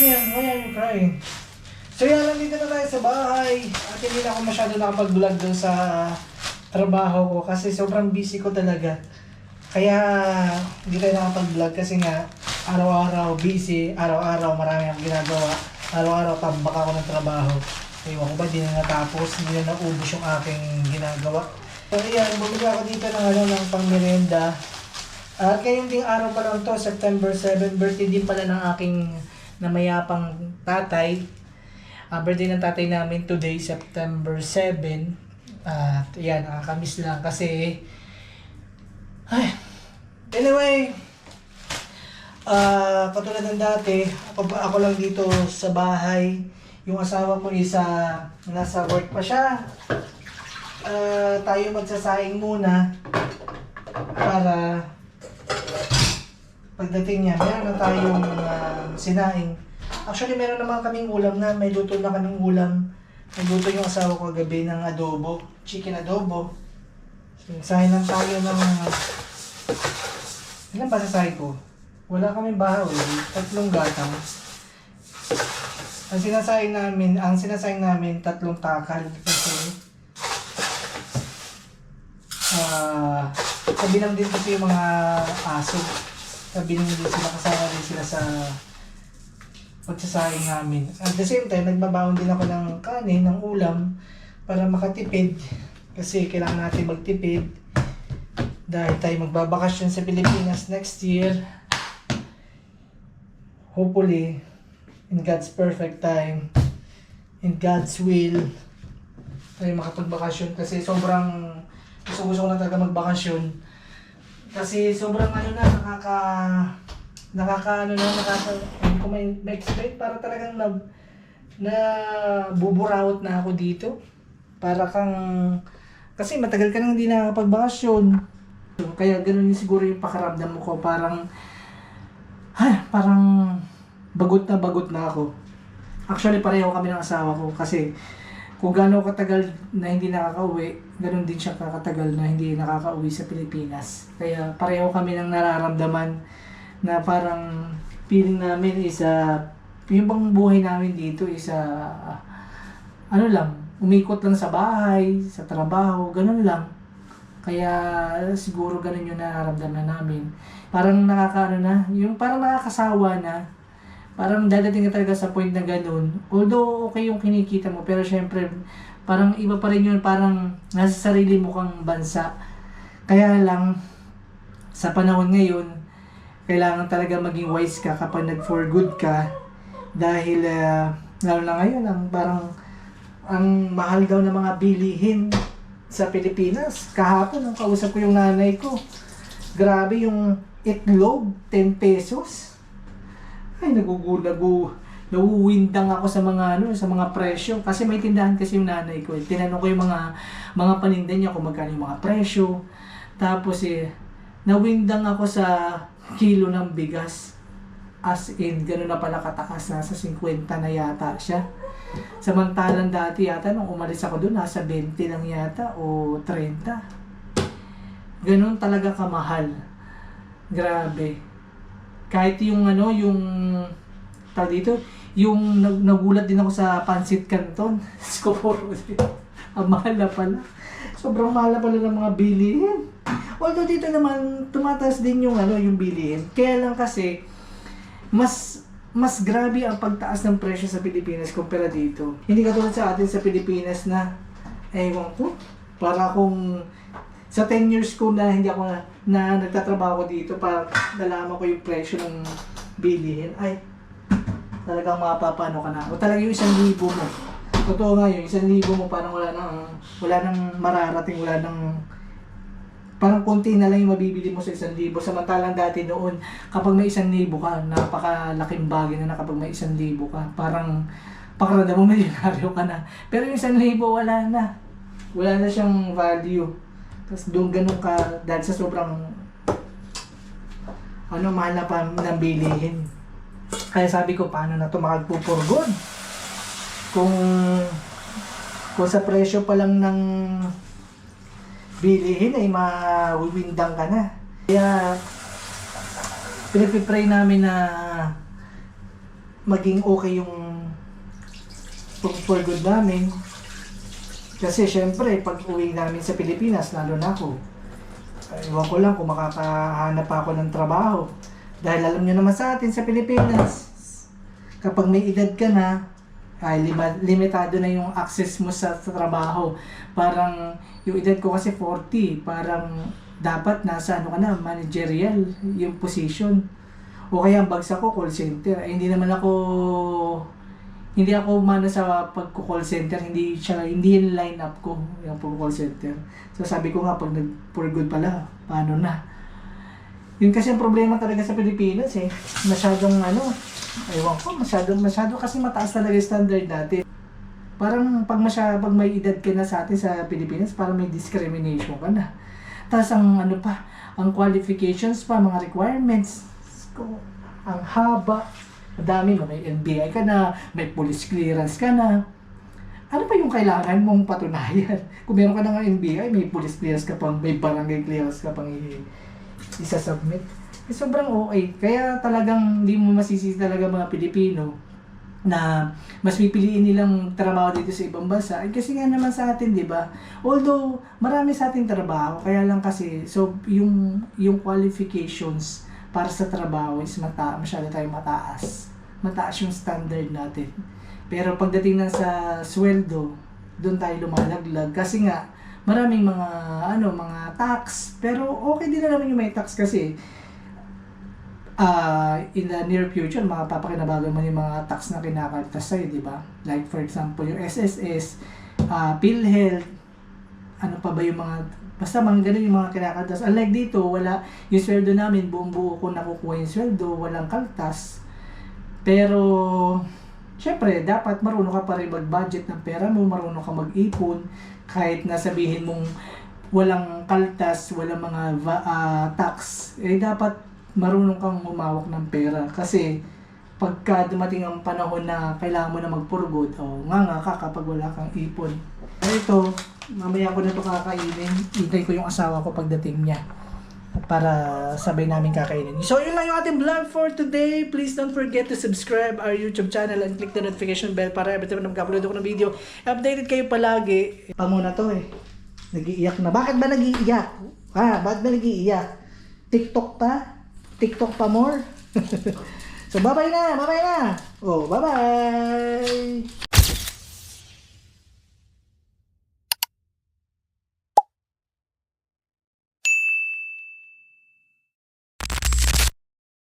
Ano yan? Why are you crying? So yan, nandito na tayo sa bahay. At hindi na ako masyado nakapag-vlog dun sa trabaho ko kasi sobrang busy ko talaga. Kaya hindi tayo nakapag-vlog kasi nga araw-araw busy, araw-araw marami akong ginagawa. Araw-araw tambak ako ng trabaho. Ewan ko ba, di na natapos, hindi na naubos yung aking ginagawa. So yan, bumili ako dito ng ano, ng pangmerenda. At ngayong ding araw pa lang to, September 7, birthday din pala ng aking namayapang tatay. Ah, birthday ng tatay namin today, September 7. At yan, nakakamiss lang kasi... Ay, anyway, ah katulad ng dati, ako, ako lang dito sa bahay. Yung asawa ko isa nasa work pa siya. Ah, tayo magsasaing muna para pagdating niya, meron na tayong ah, sinaing. Actually, meron naman kaming ulam na, may luto na kaming ulam. Nagluto yung asawa ko gabi ng adobo, chicken adobo. Sahin lang tayo ng... Ilan ba sasahin ko? Wala kaming bahaw eh. Tatlong gatang. Ang sinasahin namin, ang sinasahin namin, tatlong takal. Kasi, ah, kabilang din kasi yung mga aso. Kabilang din sila, kasama din sila sa pagsasaing namin. At the same time, nagbabaon din ako ng kanin, ng ulam, para makatipid. Kasi kailangan natin magtipid. Dahil tayo magbabakasyon sa Pilipinas next year. Hopefully, in God's perfect time, in God's will, tayo makapagbakasyon. Kasi sobrang gusto-gusto ko na talaga magbakasyon. Kasi sobrang ano na, nakaka nakaka ano na nakaka hindi ko may explain para talagang na na buburawot na ako dito. Para kang kasi matagal ka nang hindi nakakapagbakasyon. Kaya ganun yung siguro yung pakaramdam ko. Parang ha parang bagot na bagot na ako. Actually pareho kami ng asawa ko kasi kung gaano katagal na hindi nakakauwi, ganun din siya kakatagal na hindi nakakauwi sa Pilipinas. Kaya pareho kami ng nararamdaman na parang feeling namin is uh, yung bang buhay namin dito is uh, ano lang, umikot lang sa bahay, sa trabaho, ganun lang. Kaya siguro ganun yung nararamdaman namin. Parang nakakaano na, yung parang nakakasawa na. Parang dadating ka talaga sa point na ganun. Although okay yung kinikita mo, pero syempre parang iba pa rin yun, parang nasa sarili mo kang bansa. Kaya lang, sa panahon ngayon, kailangan talaga maging wise ka kapag nag-for good ka dahil ah, lalo na ngayon ang parang ang mahal daw ng mga bilihin sa Pilipinas. Kahapon nung kausap ko yung nanay ko, grabe yung itlog, 10 pesos. Ay, nagugulago. Nauwindang ako sa mga ano, sa mga presyo kasi may tindahan kasi yung nanay ko. Eh. Tinanong ko yung mga mga paninda niya kung magkano yung mga presyo. Tapos eh nawindang ako sa kilo ng bigas. As in, gano'n na pala katakas, nasa 50 na yata siya. Samantalang dati yata, nung umalis ako doon, nasa 20 lang yata o 30. Ganun talaga kamahal. Grabe. Kahit yung ano, yung tawag dito, yung nag nagulat din ako sa Pansit Canton. Ang mahal na pala. Sobrang mahal pala ng mga bilihin. Although dito naman, tumataas din yung ano, yung bilihin. Kaya lang kasi, mas mas grabe ang pagtaas ng presyo sa Pilipinas kumpara dito. Hindi katulad sa atin sa Pilipinas na, ewan ko, para kung sa 10 years ko na hindi ako na, na nagtatrabaho dito para nalaman ko yung presyo ng bilihin, ay, talagang mapapano ka na. O talaga yung isang libo mo. Totoo nga yun, isang libo mo parang wala nang, wala nang mararating, wala nang, parang konti na lang yung mabibili mo sa isang libo. Samantalang dati noon, kapag may isang libo ka, napakalaking bagay na na kapag may isang libo ka. Parang, pakiramdam mo milyonaryo ka na. Pero yung isang libo, wala na. Wala na siyang value. Tapos doon ganun ka, dahil sa sobrang, ano, mahal na pa ng bilihin. Kaya sabi ko, paano na ito makagpupurgon? Kung, kung sa presyo pa lang ng bilihin ay mawiwindang ka na. Kaya, pinagpipray namin na maging okay yung for, for good namin. Kasi syempre, pag uwi namin sa Pilipinas, lalo na ako, ewan ko lang kung makakahanap pa ako ng trabaho. Dahil alam nyo naman sa atin sa Pilipinas, kapag may edad ka na, ay lima, limitado na yung access mo sa, sa trabaho. Parang yung edad ko kasi 40, parang dapat nasa ano ka na, managerial yung position. O kaya ang bagsak ko, call center. Eh, hindi naman ako hindi ako mana sa pagko-call center, hindi siya hindi yung line up ko yung pagko-call center. So sabi ko nga pag nag for good pala, paano na? Yun kasi ang problema talaga sa Pilipinas eh. Masyadong ano, ewan ko, masyadong masyado kasi mataas talaga yung standard natin. Parang pag masya, pag may edad ka na sa atin sa Pilipinas, parang may discrimination ka na. Tapos ang ano pa, ang qualifications pa, mga requirements, ko, ang haba, madami mo, may NBI ka na, may police clearance ka na. Ano pa yung kailangan mong patunayan? Kung meron ka na nga NBI, may police clearance ka pang, may barangay clearance ka pang isa-submit. Eh, sobrang okay. Kaya talagang hindi mo masisisi talaga mga Pilipino na mas pipiliin nilang trabaho dito sa ibang bansa. Eh, kasi nga naman sa atin, di ba? Although, marami sa ating trabaho, kaya lang kasi, so, yung, yung qualifications para sa trabaho is mata, masyado tayong mataas. Mataas yung standard natin. Pero pagdating na sa sweldo, doon tayo lumalaglag. Kasi nga, maraming mga, ano, mga tax. Pero okay din na naman yung may tax kasi uh, in the near future, makapapakinabago mo yung mga tax na kinakaltas sa'yo, di ba? Like for example, yung SSS, uh, PhilHealth, ano pa ba yung mga, basta mga ganun yung mga kinakaltas. Unlike dito, wala, yung sweldo namin, buong buo ko nakukuha yung sweldo, walang kaltas. Pero, syempre, dapat marunong ka pa rin mag-budget ng pera mo, marunong ka mag-ipon, kahit na sabihin mong walang kaltas, walang mga va- ah, tax, eh dapat marunong kang humawak ng pera. Kasi, pagka dumating ang panahon na kailangan mo na magpurgod, o nga nga ka kapag wala kang ipon. Ito, mamaya ko na ito kakainin. Hintay ko yung asawa ko pagdating niya para sabay namin kakainin. So, yun lang yung ating vlog for today. Please don't forget to subscribe our YouTube channel and click the notification bell para every time na mag-upload ako ng video, updated kayo palagi. Pamuna to eh. Nag-iiyak na. Bakit ba nag-iiyak? Ha? Bakit ba nag-iiyak? TikTok pa? TikTok pa more? so, bye-bye na! Bye-bye na! Oh, bye-bye!